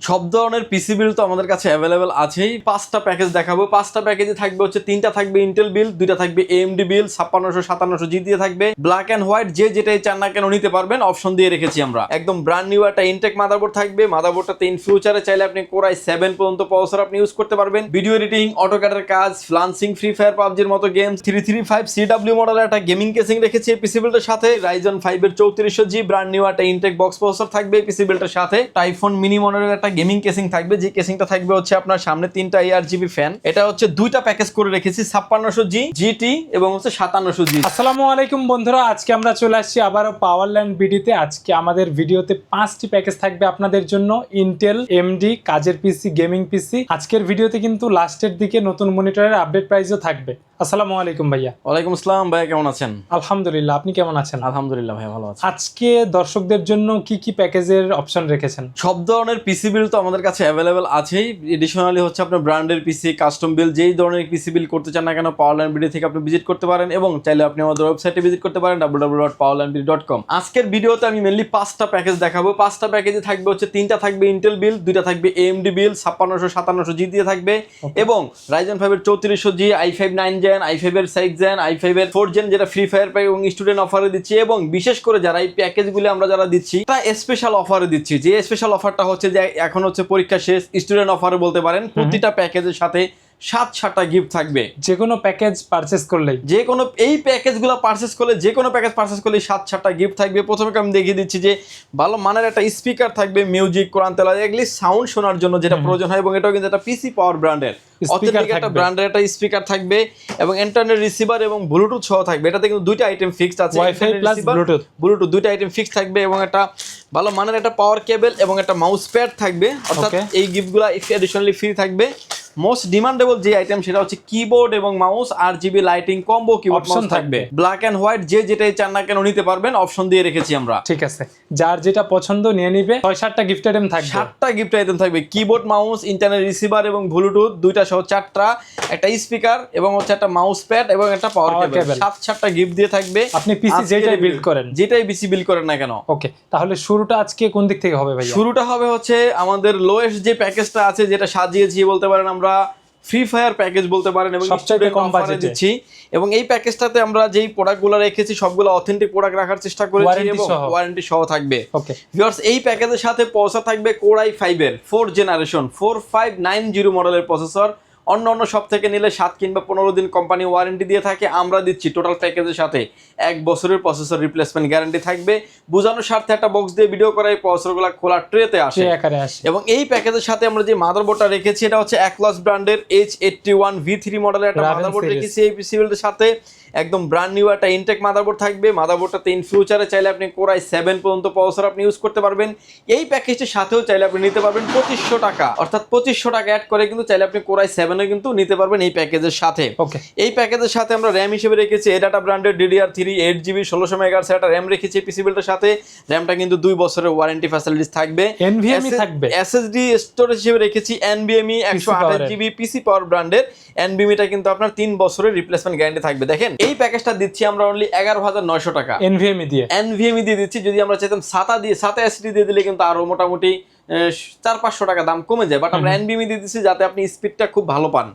সব ধরনের পিসি বিল তো আমাদের কাছে অ্যাভেলেবেল আছেই। পাঁচটা প্যাকেজ দেখাবো। পাঁচটা প্যাকেজে থাকবে হচ্ছে, তিনটা থাকবে ইন্টেল বিল দুইটা থাকবে এএমডি বিল ছাপ্পান্নশো, সাতান্নশো জি দিয়ে থাকবে। ব্ল্যাক অ্যান্ড হোয়াইট যে যেটাই চান না কেন নিতে পারবেন অপশন দিয়ে রেখেছি আমরা। একদম ব্র্যান্ড নিউ একটা ইনটেক মাদারবোর্ড থাকবে। মাদারবোর্ডটাতে ইন ফিউচারে চাইলে আপনি কোরাই সেভেন পর্যন্ত প্রসেসর আপনি ইউজ করতে পারবেন। ভিডিও এডিটিং অটোক্যাডের কাজ ফ্লান্সিং ফ্রি ফায়ার পাবজির মতো game three three five CW মডেলের একটা গেমিং কেসিং রেখেছি এই পিসি বিলটার সাথে। রাইজন ফাইভ এর চৌত্রিশশো জি ব্র্যান্ড নিউ একটা ইনটেক বক্স প্রসেসর থাকবে এই পিসি বিলটার সাথে। টাইফোন মিনি মডেলের একটা গেমিং কেসিং থাকবে, যে কেসিংটা থাকবে হচ্ছে আপনার সামনে তিনটা এআর জিবি ফ্যান এটা হচ্ছে দুইটা প্যাকেজ করে রেখেছি, ছাপ্পান্নশো জি জিটি এবং হচ্ছে সাতান্নশো জি আসসালামু আলাইকুম বন্ধুরা, আজকে আমরা চলে আসছি আবারও পাওয়ারল্যান্ড বিডিতে আজকে আমাদের ভিডিওতে পাঁচটি প্যাকেজ থাকবে আপনাদের জন্য ইন্টেল এমডি কাজের পিসি গেমিং পিসি আজকের ভিডিওতে কিন্তু লাস্টের দিকে নতুন মনিটরের আপডেট প্রাইসও থাকবে। আসসালামু আলাইকুম ভাইয়া। ওয়ালাইকুম আসসালাম ভাই কেমন আছেন? আলহামদুলিল্লাহ আপনি কেমন আছেন? আলহামদুলিল্লাহ ভাই ভালো আছি। আজকে দর্শকদের জন্য কি কি প্যাকেজের অপশন রেখেছেন? সব ধরনের পিসি বিল তো আমাদের কাছে অ্যাভেলেবেল আছেই। এডিশনালি হচ্ছে আপনার ব্র্যান্ডের পিসি কাস্টম বিল যেই ধরনের পিসি বিল করতে চান না কেন পাওয়ারল্যান্ড বিডি থেকে আপনি ভিজিট করতে পারেন এবং চাইলে আপনি আমাদের ওয়েবসাইটে ভিজিট করতে পারেন W W dot Powerland dot com আজকের ভিডিওতে আমি মেনলি পাঁচটা প্যাকেজ দেখাবো। পাঁচটা প্যাকেজে থাকবে হচ্ছে তিনটা থাকবে ইন্টেল বিল দুইটা থাকবে এএমডি বিল ছাপ্পান্নশো সাতান্নশো জি দিয়ে থাকবে এবং রাইজেন ফাইভের চৌত্রিশশো G I five nine gen I ফাইভের সিক্স জেন আই ফাইভের ফোর জেন যেটা ফ্রি ফায়ার পাই এবং স্টুডেন্ট অফারে দিচ্ছি এবং বিশেষ করে যারা এই প্যাকেজগুলি আমরা যারা দিচ্ছি তা স্পেশাল অফারে দিচ্ছি। যে স্পেশাল অফারটা হচ্ছে যে এখন হচ্ছে পরীক্ষা শেষ স্টুডেন্ট অফারে বলতে পারেন প্রতিটা প্যাকেজের সাথে সাত সাতটা গিফট থাকবে। যে কোনো প্যাকেজ পারচেস করলে যে কোনো এই প্যাকেজগুলো পারচেস করলে যে কোনো প্যাকেজ পারচেস করলে সাত সাতটা গিফট থাকবে। প্রথমে আমি দেখিয়ে দিচ্ছি যে ভালো মানের একটা স্পিকার থাকবে মিউজিক কোরআন তেলা এগুলি সাউন্ড শোনার জন্য যেটা প্রয়োজন হয় এবং এটাও কিন্তু একটা পিসি পাওয়ার ব্র্যান্ডের অথেন্টিক একটা ব্র্যান্ডের একটা স্পিকার থাকবে এবং ইন্টারনেট রিসিভার এবং ব্লুটুথ সহ থাকবে। এটাতে কিন্তু দুইটা আইটেম ফিক্সড আছে। Wi-Fi plus Bluetooth। ব্লুটুথ দুইটা আইটেম ফিক্স থাকবে এবং একটা ভালো মানের একটা পাওয়ার কেবল এবং একটা মাউস প্যাড থাকবে। অর্থাৎ. এই গিফটগুলো এডিশনালি ফ্রি থাকবে। মোস্ট ডিমান্ডেবল যে আইটেম সেটা হচ্ছে কিবোর্ড এবং মাউস আর GB lighting combo keyboard option থাকবে। ব্ল্যাক এন্ড হোয়াইট যে যেটাই চান না কেন নিতে পারবেন অপশন দিয়ে রেখেছি আমরা। ঠিক আছে। যার যেটা পছন্দ নিয়ে নিবে। ছয় সাতটা গিফট আইটেম থাকবে। সাতটা গিফট আইটেম থাকবে। কিবোর্ড মাউস ইন্টারনেট রিসিভার এবং ব্লুটুথ দুইটা সহ চারটা। একটা স্পিকার এবং হচ্ছে একটা মাউস প্যাড এবং একটা পাওয়ার কেবল সাত সাতটা গিফট দিয়ে থাকবে। আপনি পিসি যেটাই বিল্ড করেন। যেটাই পিসি বিল করেন না কেন। ওকে তাহলে শুরুটা আজকে কোন দিক থেকে হবে ভাই শুরুটা হবে হচ্ছে আমাদের লোয়েস্ট যে প্যাকেজটা আছে যেটা সাজিয়েছি বলতে পারেন আমরা ফ্রি ফায়ার প্যাকেজ বলতে পারেন এবং সবচেয়ে কম বাজেটে দিচ্ছি। এবং এই প্যাকেজটাতে আমরা যেই প্রোডাক্টগুলো রেখেছি সবগুলো অথেন্টিক প্রোডাক্ট রাখার চেষ্টা করেছি এবং সহ। ওয়ারেন্টি সহ থাকবে। ওকে ভিউয়ার্স এই প্যাকেজের সাথে পয়সা থাকবে কোরাই ফাইভের four generation four five nine zero মডেলের প্রসেসর অন্য অন্য সব থেকে নিলে সাত কিংবা পনেরো দিন কোম্পানি ওয়ারেন্টি দিয়ে থাকে। আমরা দিচ্ছি টোটাল প্যাকেজের সাথে এক বছরের প্রসেসর রিপ্লেসমেন্ট গ্যারান্টি থাকবে। বোঝানোর স্বার্থে একটা বক্স দিয়ে ভিডিও করা এই প্রসেসরগুলো খোলা ট্রেতে আসে। এবং এই প্যাকেজের সাথে আমরা যে মাদারবোর্ডটা রেখেছি এটা হচ্ছে একলস ব্র্যান্ডের H eighty one V three মডেলের একটা মাদারবোর্ড রেখেছি এই পিসিবিলের সাথে। একদম ব্র্যান্ড নিউ একটা ইনটেক মাদারবোর্ড থাকবে। মাদারবোর্ডটাতে ইন ফিউচারে চাইলে আপনি কোরাই সেভেন পর্যন্ত প্রসেসর আপনি ইউজ করতে পারবেন। এই প্যাকেজটির সাথেও চাইলে আপনি নিতে পারবেন পঁচিশশো টাকা। অর্থাৎ পঁচিশশো টাকা অ্যাড করে কিন্তু চাইলে আপনি কোরাই সেভেনও কিন্তু নিতে পারবেন এই প্যাকেজের সাথে। ওকে এই প্যাকেজের সাথে আমরা র্যাম হিসেবে রেখেছি। এডাটা ব্র্যান্ডের ডিডিআর থ্রি এইট জিবি ষোলোশো মেগার একটা র্যাম রেখেছি পিসি পিসিবিলটার সাথে। র্যামটা কিন্তু দুই বছরের ওয়ারেন্টি ফ্যাসিলিটিস থাকবে। NVMe থাকবে। এসএসডি স্টোরেজ হিসেবে রেখেছি। এনবিএমই একশো আঠাশ। জিবি পিসি পাওয়ার ব্র্যান্ডের এনবিএমিটা কিন্তু আপনার তিন বছরের রিপ্লেসমেন্ট গ্যারান্টি থাকবে। দেখেন এই প্যাকেজটা দিচ্ছি আমরা অনলি এগারো হাজার নয়শো টাকা। এনভিএমই দিয়ে। এনভিএমই দিয়ে দিচ্ছি যদি আমরা চাইতাম সাতা দিয়ে সাতা এসডি দিয়ে দিলে কিন্তু আরও মোটামুটি চার পাঁচশো টাকা দাম কমে যায়। বাট আমরা এনভিএমই দিয়ে দিচ্ছি যাতে আপনি স্পিডটা খুব ভালো পান।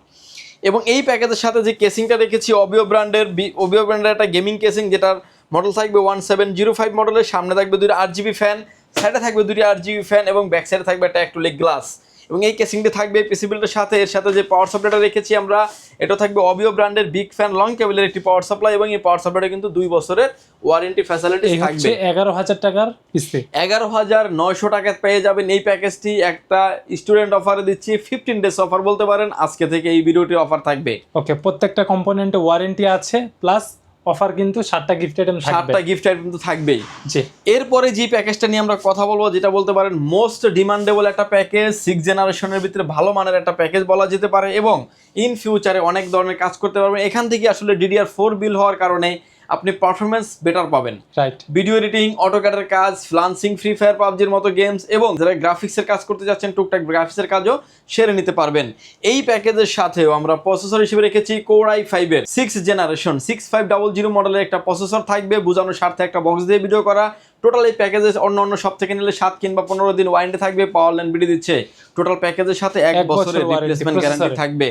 এবং এই প্যাকেজের সাথে যে কেসিংটা রেখেছি অবিও ব্র্যান্ডের অবিও ব্র্যান্ডের একটা গেমিং কেসিং যেটার মডেল থাকবে ওয়ান সেভেন জিরো ফাইভ মডেলের সামনে থাকবে দুইটা আট জিবি ফ্যান সাইডে থাকবে দুইটা আট জিবি ফ্যান এবং ব্যাক সাইডে থাকবে একটা অ্যাক্টোলিক গ্লাস এবং এই কেসিংটা থাকবে পিসিবিলটার সাথে। এর সাথে যে পাওয়ার সাপ্লাইটা রেখেছি আমরা এটা থাকবে অবিও ব্র্যান্ডের বিগ ফ্যান লং কেবলের একটি পাওয়ার সাপ্লাই এবং এই পাওয়ার সাপ্লাইটা কিন্তু দুই বছরের ওয়ারেন্টি ফ্যাসিলিটি থাকবে। এগারো হাজার টাকার পিসি এগারো হাজার নয়শো টাকায় পেয়ে যাবেন এই প্যাকেজটি একটা স্টুডেন্ট অফারে দিচ্ছি ফিফটিন ডেজ অফার বলতে পারেন। আজকে থেকে এই ভিডিওটির অফার থাকবে। ওকে প্রত্যেকটা কম্পোনেন্টে ওয়ারেন্টি আছে প্লাস অফার কিন্তু সাতটা গিফট আইটেম সাতটা গিফট আইটেম তো থাকবেই। জি। এরপরে যে প্যাকেজটা নিয়ে আমরা কথা বলব যেটা বলতে পারেন মোস্ট ডিমান্ডেবল একটা প্যাকেজ সিক্স জেনারেশনের ভিতরে ভালো মানের একটা প্যাকেজ বলা যেতে পারে এবং ইন ফিউচারে অনেক ধরনের কাজ করতে পারবে। এখান থেকে আসলে ডিডিআর ফোর বিল হওয়ার কারণে আপনি পারফরমেন্স বেটার পাবেন। রাইট ভিডিও এডিটিং অটোক্যাডের কাজ ফ্লান্সিং ফ্রি ফায়ার পাবজির মতো গেমস এবং যারা গ্রাফিক্সের কাজ করতে যাচ্ছেন টুকটাক গ্রাফিক্সের কাজও সেরে নিতে পারবেন। এই প্যাকেজের সাথেও আমরা প্রসেসর হিসেবে রেখেছি কোর আই ফাইভের six generation six five double zero মডেলের একটা প্রসেসর থাকবে বোঝানোর স্বার্থে একটা বক্স দিয়ে ভিডিও করা। টোটাল এই প্যাকেজের অন্য অন্য সব থেকে নিলে সাত কিংবা পনেরো দিন ওয়ারেন্টি থাকবে পাওয়ার ল্যান্ড বিডি দিচ্ছে। টোটাল প্যাকেজের সাথে এক বছরের রিপ্লেসমেন্ট গ্যারান্টি থাকবে।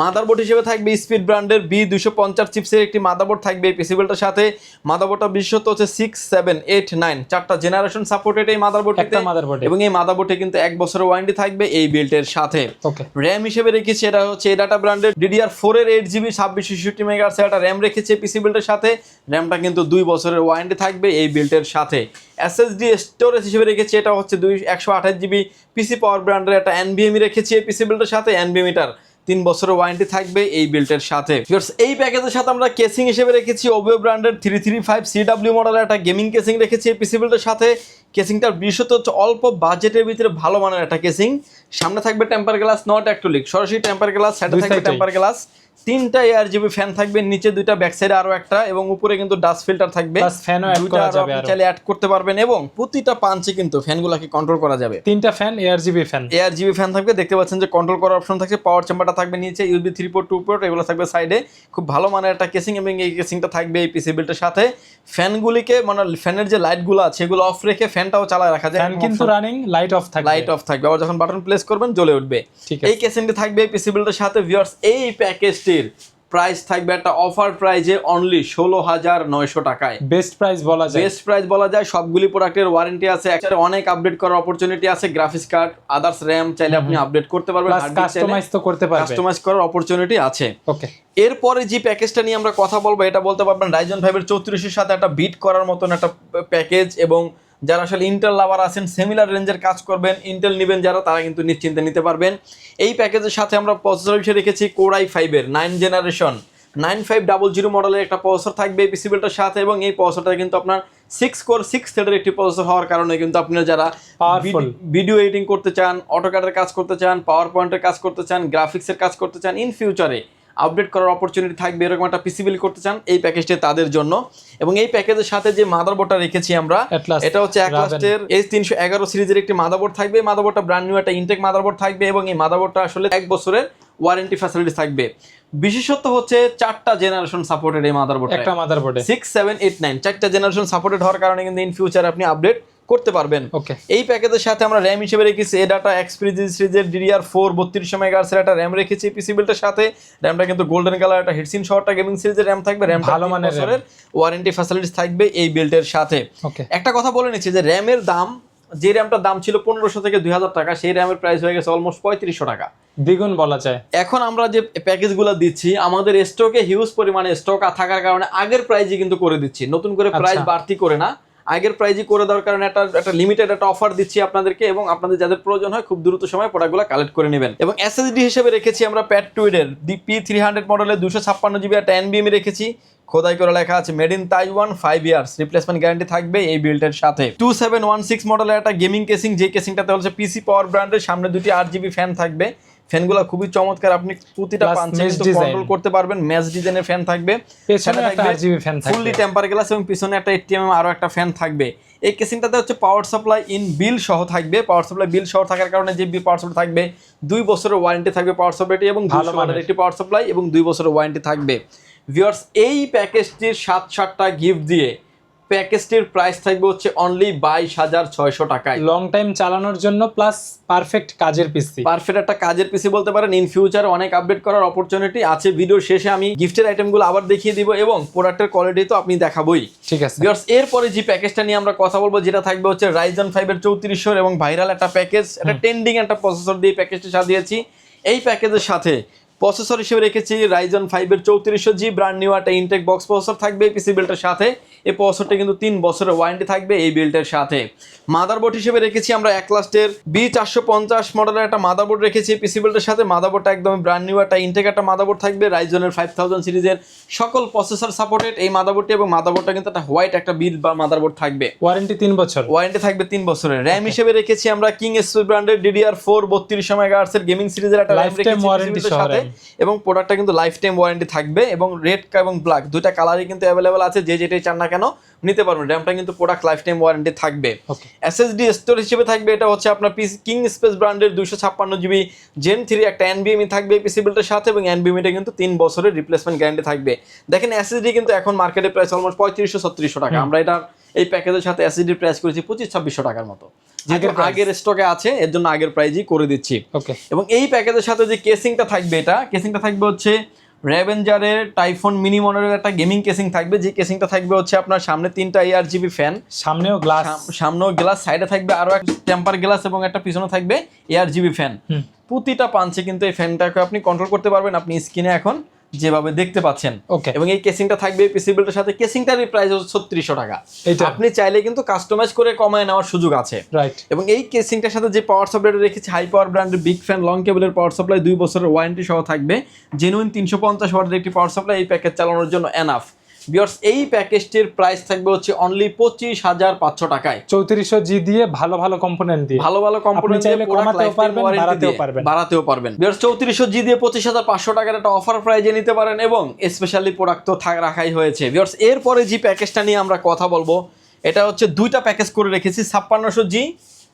মাদারবোর্ড হিসেবে থাকবে স্পিড ব্র্যান্ডের বি দুশো পঞ্চাশ চিপসের একটি মাদারবোর্ড থাকবে এই পিসিবেলটার সাথে। মাদারবোর্ডটা বিশেষত হচ্ছে সিক্স সেভেন এইট নাইন চারটা জেনারেশন সাপোর্টেড এই মাদারবোর্ডটিতে। এবং এই মাদারবোর্ডে কিন্তু এক বছরের ওয়ারেন্টি থাকবে এই বিল্টের সাথে। র্যাম হিসেবে রেখেছি এটা হচ্ছে এডাটা ব্র্যান্ডের ডিডিআর ফোর এর এইট জিবি ছাব্বিশ ছেষট্টি মেগাহার্স একটা র্যাম রেখেছে পিসি বিল্টের সাথে। র্যামটা কিন্তু দুই বছরের ওয়ারেন্টি থাকবে এই বিল্টের সাথে। এসএসডি স্টোরেজ হিসেবে রেখেছি এটা হচ্ছে দুই একশো আঠাশ জিবি পিসি পাওয়ার ব্র্যান্ডের একটা এনবিএমই রেখেছি এই পিসি বিল্টের সাথে এনবিএমিটার তিন বছরের ওয়ারেন্টি থাকবে এই বেল্টের সাথে। এই প্যাকেজের সাথে আমরা কেসিং হিসেবে রেখেছি ওবিও ব্র্যান্ডের থ্রি থ্রি ফাইভ সিডাব্লিউ মডেলের একটা গেমিং কেসিং রেখেছি এই পিসি বেল্টের সাথে। কেসিংটার বিশেষত হচ্ছে অল্প বাজেটের ভিতরে ভালো মানের একটা কেসিং সামনে থাকবে টেম্পার গ্লাস নট অ্যাক্টুলিক সরাসরি টেম্পার গ্লাস সাইডে থাকবে টেম্পার গ্লাস তিনটা এয়ার জিবি ফ্যান থাকবে নিচে দুইটা ব্যাক সাইডে আরও একটা এবং উপরে কিন্তু ডাস্ট ফিল্টার থাকবে। Plus fan ও add দুইটা করা যাবে আরও। চাইলে অ্যাড করতে পারবেন এবং প্রতিটা পাঞ্চে কিন্তু ফ্যানগুলোকে কন্ট্রোল করা যাবে। তিনটা fan air GB fan air GB fan থাকবে দেখতে পাচ্ছেন যে কন্ট্রোল করার অপশন থাকছে পাওয়ার চেম্বারটা থাকবে নিচে USB three port two port এগুলো থাকবে সাইডে খুব ভালো মানের একটা কেসিং এবং এই কেসিংটা থাকবে এই পিসি বিল্টের সাথে। ফ্যানগুলিকে মানে ফ্যানের যে লাইটগুলো আছে এগুলো অফ রেখে ফ্যানটাও চালায় রাখা যায়। ফ্যান কিন্তু রানিং লাইট অফ থাকবে। লাইট অফ থাকবে। আবার যখন বাটন প্লেস করবেন জ্বলে উঠবে। এই কেসিংটি থাকবে পিসি বিল্ডের সাথে ভিউয়ার্স এই প্যাকেজটির প্রাইস থাকবে একটা অফার প্রাইজে অনলি ষোলো হাজার নয়শো টাকায়। বেস্ট প্রাইস বলা যায়। বেস্ট প্রাইস বলা যায় সবগুলি প্রোডাক্টের ওয়ারেন্টি আছে। একসাথে অনেক আপডেট করার অপরচুনিটি আছে গ্রাফিক্স কার্ড আদার্স র্যাম চাইলে আপনি আপডেট করতে পারবেন কাস্টমাইজ তো করতে পারবে। কাস্টমাইজ করার অপরচুনিটি আছে। ওকে এরপরে যে প্যাকেজটা নিয়ে আমরা কথা বলব এটা বলতে পারবেন রাইজন ফাইভের চৌত্রিশের সাথে একটা বিট করার মতন একটা প্যাকেজ এবং যারা আসলে ইন্টেল লাভার আছেন সিমিলার রেঞ্জের কাজ করবেন ইন্টেল নেবেন যারা তারা কিন্তু নিশ্চিন্তে নিতে পারবেন। এই প্যাকেজের সাথে আমরা প্রসেসর হিসেবে রেখেছি কোরাই ফাইভের nine generation nine five double zero মডেলের একটা প্রসেসর থাকবে এই পিসিবিলটার সাথে এবং এই প্রসেসরটা কিন্তু আপনার সিক্স কোর সিক্স থ্রেডের একটি প্রসেসর হওয়ার কারণে কিন্তু আপনারা যারা ভিডিও এডিটিং করতে চান অটোক্যাডের কাজ করতে চান পাওয়ার পয়েন্টের কাজ করতে চান গ্রাফিক্সের কাজ করতে চান ইন ফিউচারে আপডেট করার অপরচুনিটি থাকবে এরকম একটা পিসিবিল করতে চান এই প্যাকেজটি তাদের জন্য। এবং এই প্যাকেজের সাথে যে মাদারবোর্ডটা রেখেছি আমরা এটা হচ্ছে। অ্যাকলাস্টের এইচ তিনশো এগারো সিরিজের একটি মাদারবোর্ড থাকবে। মাদারবোর্ডটা ব্র্যান্ড নিউ একটা ইনটেক মাদারবোর্ড থাকবে এবং এই মাদারবোর্ডটা আসলে এক বছরের ওয়ারেন্টি ফ্যাসিলিটি থাকবে। বিশেষত্ব হচ্ছে চারটা জেনারেশন সাপোর্টেড এই মাদারবোর্ডটা একটা মাদারবোর্ডে সিক্স সেভেন এইট নাইন চারটা জেনারেশন সাপোর্টেড হওয়ার কারণে কিন্তু ইন ফিউচার আপনি আপডেট করতে পারবেন। ওকে এই প্যাকেজের সাথে আমরা র্যাম হিসেবে রেখেছি এ ডাটা এক্সপ্রিজি সিরিজের ডিডিআর ফোর বত্রিশশো মেগাহার্সের একটা র্যাম রেখেছি পিসি বিল্টের সাথে। র্যামটা কিন্তু গোল্ডেন কালার একটা হিটসিন শহরটা গেমিং সিরিজের র্যাম থাকবে র্যাম ভালো মানের ওয়ারেন্টি ফ্যাসিলিটিস থাকবে এই বিল্টের সাথে। একটা কথা বলে নিচ্ছি যে র্যামের দাম যে র্যামটার দাম ছিল পনেরোশো থেকে দুই হাজার টাকা সেই র্যামের প্রাইস হয়ে গেছে অলমোস্ট পঁয়ত্রিশশো টাকা। দ্বিগুণ বলা যায়। এখন আমরা যে প্যাকেজগুলো দিচ্ছি আমাদের স্টকে হিউজ পরিমাণে স্টক থাকার কারণে আগের প্রাইজই কিন্তু করে দিচ্ছি। নতুন করে প্রাইস আচ্ছা। বাড়তি করে না। আগের প্রাইজই করে দেওয়ার কারণে একটা একটা লিমিটেড একটা অফার দিচ্ছি আপনাদেরকে এবং আপনাদের যাদের প্রয়োজন হয় খুব দ্রুত সময় প্রোডাক্টগুলো কালেক্ট করে নেবেন। এবং এসএসডি হিসেবে রেখেছি আমরা প্যাট টুইডের দি পি থ্রি হান্ড্রেড মডেলের দুশো ছাপ্পান্ন জিবি একটা এনবিএমি রেখেছি। খোদাই করে লেখা আছে made in Taiwan five years replacement guarantee থাকবে এই বিল্ডের সাথে। টু সেভেন ওয়ান সিক্স মডেলের একটা গেমিং কেসিং যে কেসিংটাতে হচ্ছে পিসি পাওয়ার ব্র্যান্ডের সামনে দুটি আট জিবি ফ্যান থাকবে। ফ্যানগুলো খুবই চমৎকার আপনি প্রতিটা পাঞ্চে। কন্ট্রোল করতে পারবেন ম্যাচ ডিজাইনের ফ্যান থাকবে পেছনে একটা RGB fan থাকবে। ফুললি টেম্পার গ্লাস এবং পিছনে একটা এটিএম আরও একটা ফ্যান থাকবে এই কেসিংটাতে হচ্ছে পাওয়ার সাপ্লাই ইন বিল সহ থাকবে পাওয়ার সাপ্লাই বিল সহ থাকার কারণে যে পাওয়ার সাপ্লাই থাকবে দুই বছরের ওয়ারেন্টি থাকবে পাওয়ার সাপ্লাইটি এবং ভালো মানের। একটি পাওয়ার সাপ্লাই এবং দুই বছরের ওয়ারেন্টি থাকবে ভিউয়ার্স এই প্যাকেজটির সাত সাতটা গিফট দিয়ে প্যাকেজটির প্রাইস থাকবে হচ্ছে অনলি বাইশ হাজার ছয়শো টাকায়। লং টাইম চালানোর জন্য প্লাস পারফেক্ট কাজের পিসি পারফেক্ট একটা কাজের পিসি বলতে পারেন ইন ফিউচার অনেক আপডেট করার অপরচুনিটি আছে। ভিডিওর শেষে আমি গিফটের আইটেমগুলো আবার দেখিয়ে দিব এবং প্রোডাক্টের কোয়ালিটি তো আপনি দেখাবই। ঠিক আছে। ভিউয়ার্স এরপরে যে প্যাকেজটা নিয়ে আমরা কথা বলব যেটা থাকবে হচ্ছে রাইজন ফাইভের চৌত্রিশশোর এবং ভাইরাল একটা প্যাকেজ একটা ট্রেন্ডিং একটা প্রসেসর দিয়ে প্যাকেজটি সাজিয়েছি। এই প্যাকেজের সাথে প্রসেসর হিসেবে রেখেছি রাইজন ফাইভের চৌত্রিশশো জি ব্র্যান্ড নিউ একটা ইনটেক বক্স প্রসেসর থাকবে পিসি বিল্টের সাথে। এই প্রসেসরটা কিন্তু তিন বছরের ওয়ারেন্টি থাকবে এই বিল্টের সাথে। মাদারবোর্ড হিসেবে রেখেছি আমরা এক লাস্টের বি চারশো পঞ্চাশ মডেলের একটা মাদারবোর্ড রেখেছি পিসি বিল্টের সাথে। মাদারবোর্ডটা একদম ব্র্যান্ড নিউ একটা ইনটেক একটা মাদারবোর্ড থাকবে রাইজনের ফাইভ থাউজেন্ড সিরিজের সকল প্রসেসর সাপোর্টেড এই মাদারবোর্ডটি এবং মাদারবোর্ডটা কিন্তু একটা হোয়াইট একটা বিল বা মাদারবোর্ড থাকবে। ওয়ারেন্টি তিন বছর। ওয়ারেন্টি থাকবে তিন বছরের। র্যাম হিসেবে রেখেছি আমরা কিং এস ব্র্যান্ডের ডিডিআর ফোর বত্রিশ সময় গার্সের গেমিং সিরিজের একটা র্যাম Lifetime রেখেছি সাথে। এবং প্রোডাক্টটা কিন্তু লাইফ টাইম ওয়ারেন্টি থাকবে এবং রেড এবং ব্ল্যাক দুইটা কালারই কিন্তু অ্যাভেলেবেল আছে যে যেটাই চান না কেন নিতে পারবেন। র্যামটা কিন্তু প্রোডাক্ট লাইফ টাইম ওয়ারেন্টি থাকবে এসএসডি স্টোর হিসেবে থাকবে এটা হচ্ছে আপনার পিস কিং স্পেস ব্র্যান্ডের দুশো ছাপ্পান্ন জিবি জেন থ্রি একটা এনবিএমই থাকবে এই পিসি বিল্ডের সাথে এবং এনবিএমিটা কিন্তু তিন বছরের রিপ্লেসমেন্ট গ্যারান্টি থাকবে। দেখেন এসএসডি কিন্তু এখন মার্কেটে প্রাইস অলমোস্ট পঁয়ত্রিশশো ছত্রিশশো টাকা। আমরা এটা এই প্যাকেজের সাথে এসএসডি প্রাইস করেছি পঁচিশ ছাব্বিশশো টাকার মতো। যেহেতু আগের স্টকে আছে এর জন্য আগের প্রাইজই করে দিচ্ছি। ওকে এবং এই প্যাকেজের সাথে যে কেসিংটা থাকবে এটা কেসিংটা থাকবে হচ্ছে র্যাভেঞ্জারের টাইফোন মিনি মডেলের একটা গেমিং কেসিং থাকবে। যে কেসিংটা থাকবে হচ্ছে আপনার সামনে তিনটা এআর জিবি ফ্যান সামনেও গ্লাস সামনেও গ্লাস সাইডে থাকবে আরও একটা টেম্পার গ্লাস এবং একটা পিছনে থাকবে এআর জিবি ফ্যান। প্রতিটা পাঞ্চে কিন্তু এই ফ্যানটাকে আপনি কন্ট্রোল করতে পারবেন। আপনি স্ক্রিনে এখন যেভাবে দেখতে পাচ্ছেন। ওকে এবং এই কেসিংটা থাকবে পিসি বিল্ডের সাথে। কেসিংটারই প্রাইস হচ্ছে ছত্রিশশো টাকা। এটা আপনি চাইলে কিন্তু কাস্টমাইজ করে কমায় নেওয়ার সুযোগ আছে। রাইট এবং এই কেসিংটার সাথে যে পাওয়ার সাপ্লাইটা রেখেছি হাই পাওয়ার ব্র্যান্ডের বিগ ফ্যান লং কেবলের পাওয়ার সাপ্লাই দুই বছরের ওয়ারেন্টি সহ থাকবে। জেনুইন তিনশো পঞ্চাশ ওয়াটের একটি পাওয়ার সাপ্লাই এই প্যাকেজ চালানোর জন্য এনাফ বিয়ার্স এই প্যাকেজটির প্রাইস থাকবে হচ্ছে অনলি পঁচিশ হাজার পাঁচশো টাকায়। চৌত্রিশশো জি দিয়ে ভালো ভালো কম্পোনেন্ট দিয়ে। ভালো ভালো কম্পোনেন্ট পারবেন, বাড়াতেও পারবেন। বিয়ার্স চৌত্রিশশো জি দিয়ে পঁচিশ হাজার পাঁচশো টাকার একটা অফার প্রাইজে নিতে পারেন এবং স্পেশালি প্রোডাক্ট তো থাক রাখাই হয়েছে। বিয়ার্স এরপরে যে প্যাকেজটা নিয়ে আমরা কথা বলব এটা হচ্ছে দুইটা প্যাকেজ করে রেখেছি ছাপ্পান্নশো জি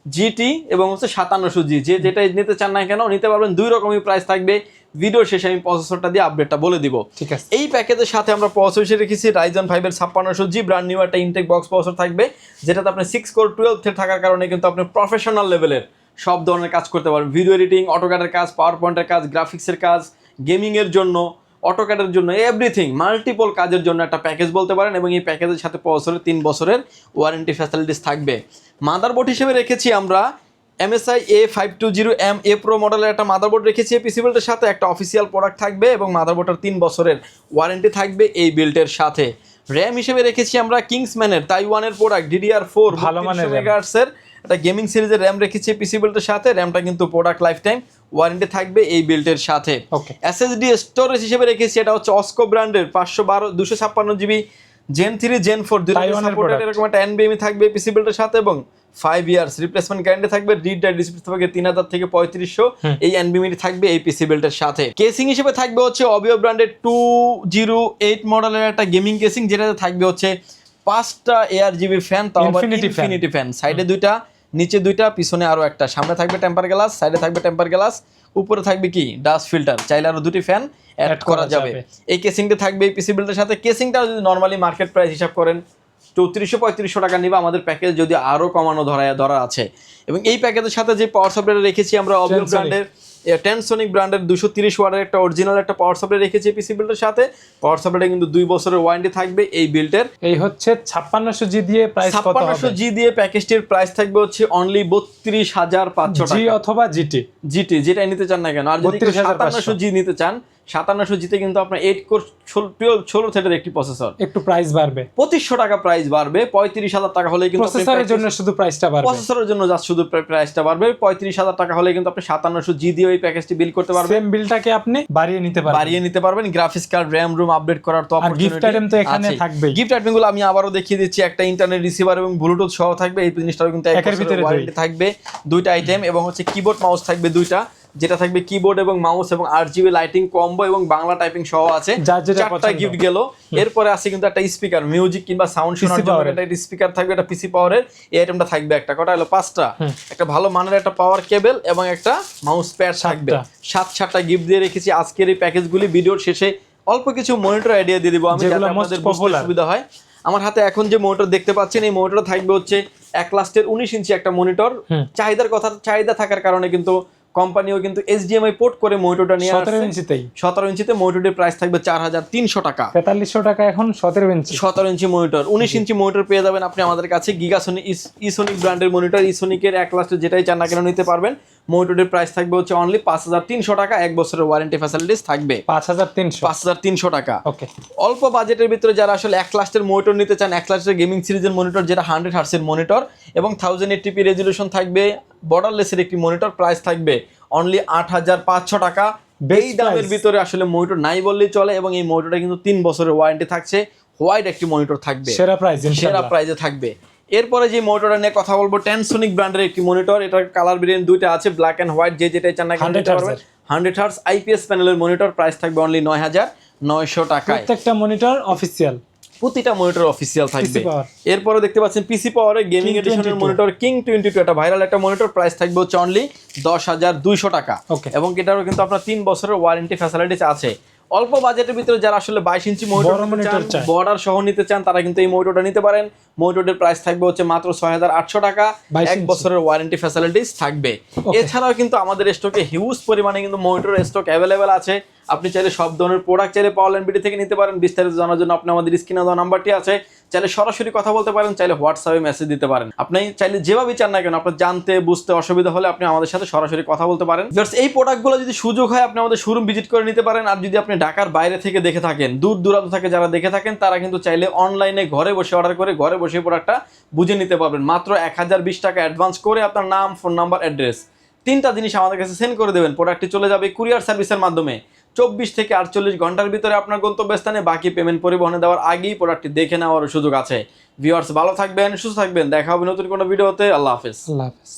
জিটি এবং হচ্ছে সাতান্নশো জি যে যেটা নিতে চান না কেন নিতে পারবেন দুই রকমই প্রাইস থাকবে। ভিডিও শেষে আমি প্রসেসরটা দিয়ে আপডেটটা বলে দিব। ঠিক আছে। এই প্যাকেজের সাথে আমরা প্রসেসর হিসেবে রেখেছি রাইজন ফাইভের ছাপ্পান্নশো জি ব্র্যান্ড নিউ একটা ইনটেক বক্স প্রসেসর থাকবে যেটাতে আপনি সিক্স কোর টুয়েলভ থাকার কারণে কিন্তু আপনি প্রফেশনাল লেভেলের সব ধরনের কাজ করতে পারবেন। ভিডিও এডিটিং অটোক্যাডের কাজ পাওয়ার পয়েন্টের কাজ গ্রাফিক্সের কাজ গেমিংয়ের জন্য। অটোক্যাডের জন্য এভরিথিং মাল্টিপল কাজের জন্য একটা প্যাকেজ বলতে পারেন এবং এই প্যাকেজের সাথে প্রসেসরের তিন বছরের ওয়ারেন্টি ফ্যাসিলিটিস থাকবে। মাদারবোর্ড হিসেবে রেখেছি আমরা MSI A five two zero M A pro মডেলের একটা মাদারবোর্ড রেখেছি। এই পিসি বিল্ডের সাথে একটা অফিসিয়াল প্রোডাক্ট থাকবে এবং মাদারবোর্ডের তিন বছরের ওয়ারেন্টি থাকবে এই বিল্টের সাথে। র্যাম হিসেবে রেখেছি আমরা কিংসম্যানের তাইওয়ানের প্রোডাক্ট ডিডিআর ফোর ভালো মানের। একটা গেমিং সিরিজের র্যাম রেখেছি পিসি বিল্ডের সাথে। র্যামটা কিন্তু প্রোডাক্ট লাইফ টাইম ওয়ারেন্টি থাকবে এই বিল্ডের সাথে এসএসডি স্টোরেজ হিসেবে রেখেছি এটা হচ্ছে অস্কো ব্র্যান্ডের পাঁচশো বারো দুশো ছাপ্পান্ন GB gen three gen four. এরকম একটা এনবিএমি থাকবে পিসি বিল্ডের সাথে এবং ফাইভ ইয়ার্স রিপ্লেসমেন্ট গ্যারান্টি থাকবে রিড ডিসপ্লে থাকবে তিন হাজার থেকে পঁয়ত্রিশশো। এই এনবিএমি থাকবে এই পিসি বিল্ডের সাথে কেসিং হিসেবে থাকবে হচ্ছে অবিও ব্র্যান্ডের টু জিরো এইট মডেলের একটা গেমিং কেসিং যেটাতে থাকবে হচ্ছে পাঁচটা এয়ার জিবি ফ্যান তাও। ইনফিনিটি ফ্যান সাইডে দুইটা নিচে দুইটা পিছনে আরও একটা। সামনে থাকবে টেম্পার গ্লাস সাইডে থাকবে টেম্পার গ্লাস উপরে থাকবে কি? ডাস্ট ফিল্টার চাইলে আরও দুটি ফ্যান অ্যাড করা যাবে। এই কেসিংটা থাকবে এই পিসি বিল্ডের সাথে। কেসিংটা যদি নর্মালি মার্কেট প্রাইস হিসাব করেন চৌত্রিশশো পঁয়ত্রিশশো টাকা নিবে আমাদের প্যাকেজ যদি আরও কমানো ধরা ধরা আছে। এবং এই প্যাকেজের সাথে যে পাওয়ার সাপ্লাইটা রেখেছি আমরা অবিও ব্র্যান্ডের টেনসনিক ব্র্যান্ডের দুশো তিরিশ ওয়ার্ডের একটা অরিজিনাল একটা পাওয়ার সাপ্লাই রেখেছি পিসি বিল্ডের সাথে। পাওয়ার সাপ্লাইটা কিন্তু দুই বছরের ওয়ারেন্টি থাকবে এই বিল্ডের এই হচ্ছে ছাপ্পান্নশো জি দিয়ে প্রাইস ছাপ্পান্নশো জি দিয়ে প্যাকেজটির প্রাইস থাকবে হচ্ছে অনলি বত্রিশ হাজার পাঁচশো জি অথবা জিটি জিটি যেটা নিতে চান না কেন। আর যদি 32,500 সাতান্নশো জি নিতে চান সাতান্নশো জিতে কিন্তু আপনার এইট কোর টুয়েলভ ষোলো থ্রেডের একটি প্রসেসর একটু প্রাইস বাড়বে। পঁচিশশো টাকা প্রাইস বাড়বে পঁয়ত্রিশ হাজার টাকা হলে কিন্তু প্রসেসরের জন্য শুধু প্রাইসটা বাড়বে। প্রসেসরের জন্য যা শুধু প্রাইসটা বাড়বে পঁয়ত্রিশ হাজার টাকা হলে কিন্তু আপনি সাতান্নশো জি দিয়ে ওই প্যাকেজটি বিল করতে পারবেন। সেম বিলটাকে আপনি বাড়িয়ে নিতে পারবেন। বাড়িয়ে নিতে পারবেন graphics card RAM room update করার তো gift item তো এখানে থাকবে গিফট আইটেমগুলো আমি আবারও দেখিয়ে দিচ্ছি একটা ইন্টারনেট রিসিভার এবং ব্লুটুথ সহ থাকবে এই জিনিসটাও কিন্তু এক একের ভিতরে থাকবে দুইটা আইটেম এবং হচ্ছে কিবোর্ড মাউস থাকবে দুইটা। যেটা থাকবে কিবোর্ড এবং মাউস এবং আট জিবি লাইটিং কম্বো এবং বাংলা টাইপিং সহ আছে। চারটা গিফট গেল। এরপরে আছে কিন্তু একটা স্পিকার মিউজিক কিংবা সাউন্ড শোনার জন্য একটা স্পিকার থাকবে একটা পিসি পাওয়ারের এই আইটেমটা থাকবে একটা। কটা হলো? পাঁচটা। একটা ভালো মানের একটা পাওয়ার কেবল এবং একটা মাউস প্যাড থাকবে। সাত সাতটা গিফট দিয়ে রেখেছি। আজকের এই প্যাকেজগুলি ভিডিওর শেষে অল্প কিছু মনিটর আইডিয়া দিয়ে দিব। আমি যাতে আপনাদের বুঝতে সুবিধা হয়। আমার হাতে এখন যে মনিটর দেখতে পাচ্ছেন এই মনিটর থাকবে হচ্ছে এক লাস্টের উনিশ ইঞ্চি একটা মনিটর চাহিদার কথা চাহিদা থাকার কারণে কিন্তু কোম্পানিও কিন্তু এইচডিএমআই পোর্ট করে মনিটরটা নিয়ে সতেরো ইঞ্চিতেই। সতেরো ইঞ্চিতে মনিটরের প্রাইস থাকবে চার হাজার তিনশো টাকা। তেতাল্লিশশো টাকা এখন সতেরো ইঞ্চি। সতেরো ইঞ্চি মনিটর। উনিশ ইঞ্চি মনিটর পেয়ে যাবেন আপনি আমাদের কাছে। গিগাসনি ইসোনিক ব্র্যান্ডের মনিটর ইসোনিকের এক লাস্টে যেটাই চান না কেন নিতে পারবেন। মনিটরের প্রাইস থাকবে হচ্ছে অনলি পাঁচ হাজার তিনশো টাকা এক বছরের ওয়ারেন্টি ফ্যাসিলিটিস থাকবে। পাঁচ হাজার তিনশো। পাঁচ হাজার তিনশো টাকা। ওকে অল্প বাজেটের ভিতরে যারা আসলে এক লাস্টের মনিটর নিতে চান এক লাস্টের গেমিং সিরিজের মনিটর যেটা হান্ড্রেড হার্সের মনিটর এবং থাউজেন্ড এইটিপি রেজলিউশন থাকবে বর্ডারলেসের একটি মনিটর প্রাইস থাকবে অনলি আট হাজার পাঁচশো টাকা। এই দামের ভিতরে আসলে মনিটর নাই বললেই চলে এবং এই মনিটরটা কিন্তু তিন বছরের ওয়ারেন্টি থাকছে হোয়াইট একটি মনিটর থাকবে। সেরা প্রাইস সেরা প্রাইজে থাকবে। এরপরে যে মনিটরটা নিয়ে কথা বলব টেনসোনিক ব্র্যান্ডের একটি মনিটর এটার কালার ভেরিয়েন্ট দুইটা আছে ব্ল্যাক এন্ড হোয়াইট যে যেটাই চান না কেন 100 নিতে পারবেন। হান্ড্রেড হার্স আইপিএস প্যানেলের মনিটর প্রাইস থাকবে অনলি নয় হাজার নয়শো টাকায়। প্রত্যেকটা মনিটর অফিসিয়াল প্রতিটা মনিটর অফিসিয়াল থাকবে। এরপরে দেখতে পাচ্ছেন পিসি পাওয়ারে গেমিং এডিশনের মনিটর কিং টোয়েন্টি টু একটা ভাইরাল একটা মনিটর প্রাইস থাকবে হচ্ছে অনলি দশ হাজার দুইশো টাকা. এবং এটারও কিন্তু আপনার তিন বছরের ওয়ারেন্টি ফ্যাসিলিটিস আছে। অল্প বাজেটের ভিতরে যারা আসলে বাইশ ইঞ্চি। বর্ডার সহ নিতে চান তারা কিন্তু এই মোটরটা নিতে পারেন। মোটরের প্রাইস থাকবে হচ্ছে মাত্র ছয় হাজার আটশো টাকা। এক বছরের ওয়ারেন্টি ফ্যাসিলিটিস থাকবে। এছাড়াও কিন্তু আমাদের স্টকে হিউজ পরিমাণে কিন্তু মোটর স্টক অ্যাভেলেবেল আছে। আপনি চাইলে সব ধরনের প্রোডাক্ট চাইলে পাওয়ার বিডি থেকে নিতে পারেন। বিস্তারিত জানার জন্য আপনি আমাদের স্ক্রিনে দেওয়া নাম্বারটি আছে। চাইলে সরাসরি কথা বলতে পারেন, চাইলে হোয়াটসঅ্যাপে মেসেজ দিতে পারেন। আপনি চাইলে যেভাবে চান না কেন, আপনার জানতে, বুঝতে অসুবিধা হলে আপনি আমাদের সাথে সরাসরি কথা বলতে পারেন। এই প্রোডাক্টগুলো যদি সুযোগ হয়, আপনি আমাদের শোরুম ভিজিট করে নিতে পারেন। আর যদি আপনি ঢাকার বাইরে থেকে দেখে থাকেন, দূর দূরান্ত থেকে যারা দেখে থাকেন, তারা কিন্তু চাইলে অনলাইনে ঘরে বসে অর্ডার করে, ঘরে বসে প্রোডাক্টটা বুঝে নিতে পারবেন। মাত্র এক হাজার বিশ টাকা অ্যাডভান্স করে আপনার নাম ফোন নাম্বার অ্যাড্রেস তিনটা জিনিস আমাদের কাছে সেন্ড করে দেবেন। প্রোডাক্টটি চলে যাবে কুরিয়ার সার্ভিসের মাধ্যমে। চব্বিশ থেকে আটচল্লিশ ঘণ্টার ভিতরে আপনার গন্তব্যস্থানে বাকি পেমেন্ট পরিবহনে দেওয়ার আগেই প্রোডাক্টটি দেখে নেওয়ার সুযোগ আছে। ভিওয়ার্স ভালো থাকবেন, সুস্থ থাকবেন। দেখা হবে নতুন কোনো ভিডিওতে আল্লাহ হাফেজ। আল্লাহ হাফেজ।